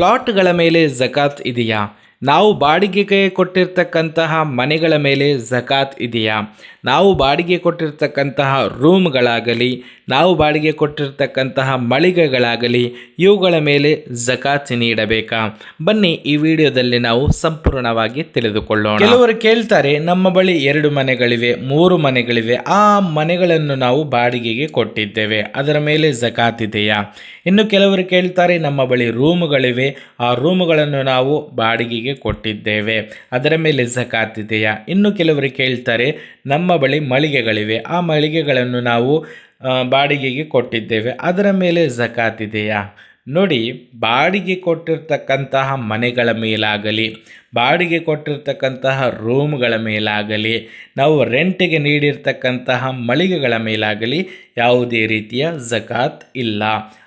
ಪ್ಲಾಟ್ಗಳ ಮೇಲೆ ಜಕಾತ್ ಇದೆಯಾ? ನಾವು ಬಾಡಿಗೆಗೆ ಕೊಟ್ಟಿರ್ತಕ್ಕಂತಹ ಮನೆಗಳ ಮೇಲೆ ಜಕಾತ್ ಇದೆಯಾ? ನಾವು ಬಾಡಿಗೆ ಕೊಟ್ಟಿರ್ತಕ್ಕಂತಹ ರೂಮ್ಗಳಾಗಲಿ ನಾವು ಬಾಡಿಗೆ ಕೊಟ್ಟಿರ್ತಕ್ಕಂತಹ ಮಳಿಗೆಗಳಾಗಲಿ, ಇವುಗಳ ಮೇಲೆ ಜಕಾತಿ ನೀಡಬೇಕಾ? ಬನ್ನಿ ಈ ವಿಡಿಯೋದಲ್ಲಿ ನಾವು ಸಂಪೂರ್ಣವಾಗಿ ತಿಳಿದುಕೊಳ್ಳೋಣ. ಕೆಲವರು ಕೇಳ್ತಾರೆ, ನಮ್ಮ ಬಳಿ ಎರಡು ಮನೆಗಳಿವೆ, ಮೂರು ಮನೆಗಳಿವೆ, ಆ ಮನೆಗಳನ್ನು ನಾವು ಬಾಡಿಗೆಗೆ ಕೊಟ್ಟಿದ್ದೇವೆ, ಅದರ ಮೇಲೆ ಜಕಾತ್ ಇದೆಯಾ? ಇನ್ನು ಕೆಲವರು ಕೇಳ್ತಾರೆ, ನಮ್ಮ ಬಳಿ ರೂಮುಗಳಿವೆ, ಆ ರೂಮುಗಳನ್ನು ನಾವು ಬಾಡಿಗೆಗೆ ಕೊಟ್ಟಿದ್ದೇವೆ, ಅದರ ಮೇಲೆ ಜಕಾತ್ ಇದೆಯಾ? ಇನ್ನು ಕೆಲವರು ಕೇಳ್ತಾರೆ, ನಮ್ಮ ಬಳಿ ಮಳಿಗೆಗಳಿವೆ, ಆ ಮಳಿಗೆಗಳನ್ನು ನಾವು ಬಾಡಿಗೆಗೆ ಕೊಟ್ಟಿದ್ದೇವೆ. ಅದರ ಮೇಲೆ ಜಕಾತ್ ಇದೆಯಾ? ನೋಡಿ, ಬಾಡಿಗೆ ಕೊಟ್ಟಿರ್ತಕ್ಕಂತಹ ಮನೆಗಳ ಮೇಲಾಗಲಿ, ಬಾಡಿಗೆ ಕೊಟ್ಟಿರ್ತಕ್ಕಂತಹ ರೂಮ್ಗಳ ಮೇಲಾಗಲಿ, ನಾವು ರೆಂಟಿಗೆ ನೀಡಿರ್ತಕ್ಕಂತಹ ಮಳಿಗೆಗಳ ಮೇಲಾಗಲಿ ಯಾವುದೇ ರೀತಿಯ ಜಕಾತ್ ಇಲ್ಲ.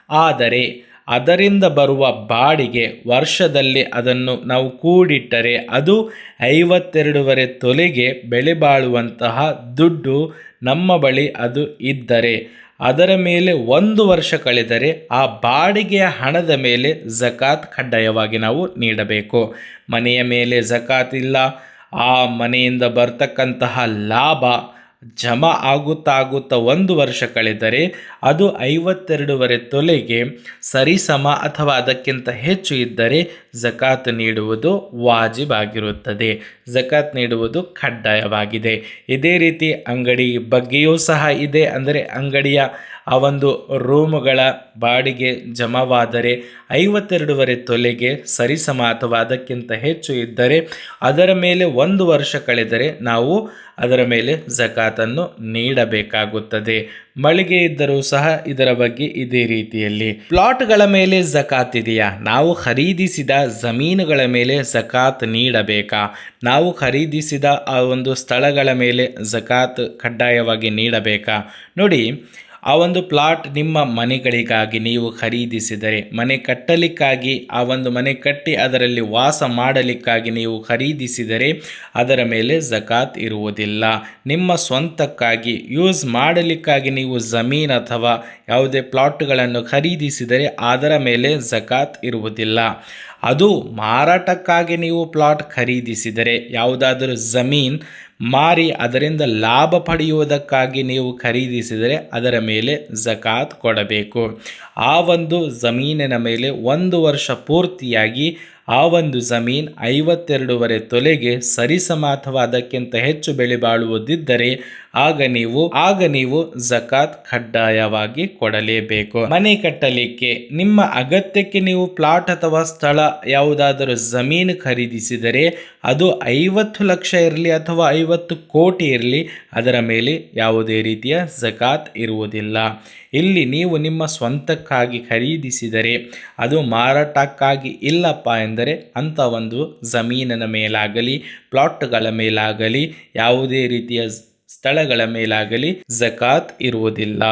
ಆದರೆ ಅದರಿಂದ ಬರುವ ಬಾಡಿಗೆ ವರ್ಷದಲ್ಲಿ ಅದನ್ನು ನಾವು ಕೂಡಿಟ್ಟರೆ ಅದು ಐವತ್ತೆರಡೂವರೆ ತೊಲೆಗೆ ಬೆಲೆ ಬಾಳುವಂತಹ ದುಡ್ಡು ನಮ್ಮ ಬಳಿ ಅದು ಇದ್ದರೆ, ಅದರ ಮೇಲೆ ಒಂದು ವರ್ಷ ಕಳೆದರೆ ಆ ಬಾಡಿಗೆಯ ಹಣದ ಮೇಲೆ ಜಕಾತ್ ಕಡ್ಡಾಯವಾಗಿ ನಾವು ನೀಡಬೇಕು. ಮನೆಯ ಮೇಲೆ ಜಕಾತ್ ಇಲ್ಲ, ಆ ಮನೆಯಿಂದ ಬರ್ತಕ್ಕಂತಹ ಲಾಭ ಜಮಾ ಆಗುತ್ತಾ ಆಗುತ್ತಾ ಒಂದು ವರ್ಷ ಕಳೆದರೆ ಅದು ಐವತ್ತೆರಡೂವರೆ ತೊಲೆಗೆ ಸರಿಸಮ ಅಥವಾ ಅದಕ್ಕಿಂತ ಹೆಚ್ಚು ಇದ್ದರೆ ಜಕಾತ್ ನೀಡುವುದು ವಾಜಿಬ್ ಆಗಿರುತ್ತದೆ. ಜಕಾತ್ ನೀಡುವುದು ಕಡ್ಡಾಯವಾಗಿದೆ. ಇದೇ ರೀತಿ ಅಂಗಡಿ ಬಗ್ಗೆಯೂ ಸಹ ಇದೆ. ಅಂದರೆ ಅಂಗಡಿಯ ಆ ಒಂದು ರೂಮುಗಳ ಬಾಡಿಗೆ ಜಮವಾದರೆ ಐವತ್ತೆರಡೂವರೆ ತೊಲೆಗೆ ಸರಿಸಮ ಅಥವಾ ಅದಕ್ಕಿಂತ ಹೆಚ್ಚು ಇದ್ದರೆ ಅದರ ಮೇಲೆ ಒಂದು ವರ್ಷ ಕಳೆದರೆ ನಾವು ಅದರ ಮೇಲೆ ಜಕಾತನ್ನು ನೀಡಬೇಕಾಗುತ್ತದೆ. ಮಳಿಗೆ ಇದ್ದರೂ ಸಹ ಇದರ ಬಗ್ಗೆ ಇದೇ ರೀತಿಯಲ್ಲಿ. ಪ್ಲಾಟ್ಗಳ ಮೇಲೆ ಜಕಾತ್ ಇದೆಯಾ? ನಾವು ಖರೀದಿಸಿದ ಜಮೀನುಗಳ ಮೇಲೆ ಜಕಾತ್ ನೀಡಬೇಕಾ? ನಾವು ಖರೀದಿಸಿದ ಆ ಒಂದು ಸ್ಥಳಗಳ ಮೇಲೆ ಜಕಾತ್ ಕಡ್ಡಾಯವಾಗಿ ನೀಡಬೇಕಾ? ನೋಡಿ ಆ ಒಂದು ಪ್ಲಾಟ್ ನಿಮ್ಮ ಮನೆಗಳಿಗಾಗಿ ನೀವು ಖರೀದಿಸಿದರೆ, ಮನೆ ಕಟ್ಟಲಿಕ್ಕಾಗಿ, ಆ ಒಂದು ಮನೆ ಕಟ್ಟಿ ಅದರಲ್ಲಿ ವಾಸ ಮಾಡಲಿಕ್ಕಾಗಿ ನೀವು ಖರೀದಿಸಿದರೆ ಅದರ ಮೇಲೆ ಜಕಾತ್ ಇರುವುದಿಲ್ಲ. ನಿಮ್ಮ ಸ್ವಂತಕ್ಕಾಗಿ ಯೂಸ್ ಮಾಡಲಿಕ್ಕಾಗಿ ನೀವು ಜಮೀನ್ ಅಥವಾ ಯಾವುದೇ ಪ್ಲಾಟ್ಗಳನ್ನು ಖರೀದಿಸಿದರೆ ಅದರ ಮೇಲೆ ಜಕಾತ್ ಇರುವುದಿಲ್ಲ. ಅದು ಮಾರಾಟಕ್ಕಾಗಿ ನೀವು ಪ್ಲಾಟ್ ಖರೀದಿಸಿದರೆ, ಯಾವುದಾದರೂ ಜಮೀನ್ ಮಾರಿ ಅದರಿಂದ ಲಾಭ ಪಡೆಯುವುದಕ್ಕಾಗಿ ನೀವು ಖರೀದಿಸಿದರೆ ಅದರ ಮೇಲೆ ಜಕಾತ್ ಕೊಡಬೇಕು. ಆ ಒಂದು ಜಮೀನಿನ ಮೇಲೆ ಒಂದು ವರ್ಷ ಪೂರ್ತಿಯಾಗಿ ಆ ಒಂದು ಜಮೀನ್ ಐವತ್ತೆರಡೂವರೆ ತೊಲೆಗೆ ಸರಿಸಮ ಅಥವಾ ಅದಕ್ಕಿಂತ ಹೆಚ್ಚು ಬೆಳೆ ಬಾಳುವುದಿದ್ದರೆ ಆಗ ನೀವು ಆಗ ನೀವು ಜಕಾತ್ ಕಡ್ಡಾಯವಾಗಿ ಕೊಡಲೇಬೇಕು. ಮನೆ ಕಟ್ಟಲಿಕ್ಕೆ ನಿಮ್ಮ ಅಗತ್ಯಕ್ಕೆ ನೀವು ಪ್ಲಾಟ್ ಅಥವಾ ಸ್ಥಳ ಯಾವುದಾದರೂ ಜಮೀನು ಖರೀದಿಸಿದರೆ ಅದು ಐವತ್ತು ಲಕ್ಷ ಇರಲಿ ಅಥವಾ ಐವತ್ತು ಕೋಟಿ ಇರಲಿ, ಅದರ ಮೇಲೆ ಯಾವುದೇ ರೀತಿಯ ಜಕಾತ್ ಇರುವುದಿಲ್ಲ. ಇಲ್ಲಿ ನೀವು ನಿಮ್ಮ ಸ್ವಂತಕ್ಕಾಗಿ ಖರೀದಿಸಿದರೆ ಅದು ಮಾರಾಟಕ್ಕಾಗಿ ಇಲ್ಲಪ್ಪ ಎಂದರೆ ಅಂಥ ಒಂದು ಜಮೀನಿನ ಮೇಲಾಗಲಿ ಪ್ಲಾಟ್ಗಳ ಮೇಲಾಗಲಿ ಯಾವುದೇ ರೀತಿಯ ಸ್ಥಳಗಳ ಮೇಲಾಗಲಿ ಜಕಾತ್ ಇರುವುದಿಲ್ಲ.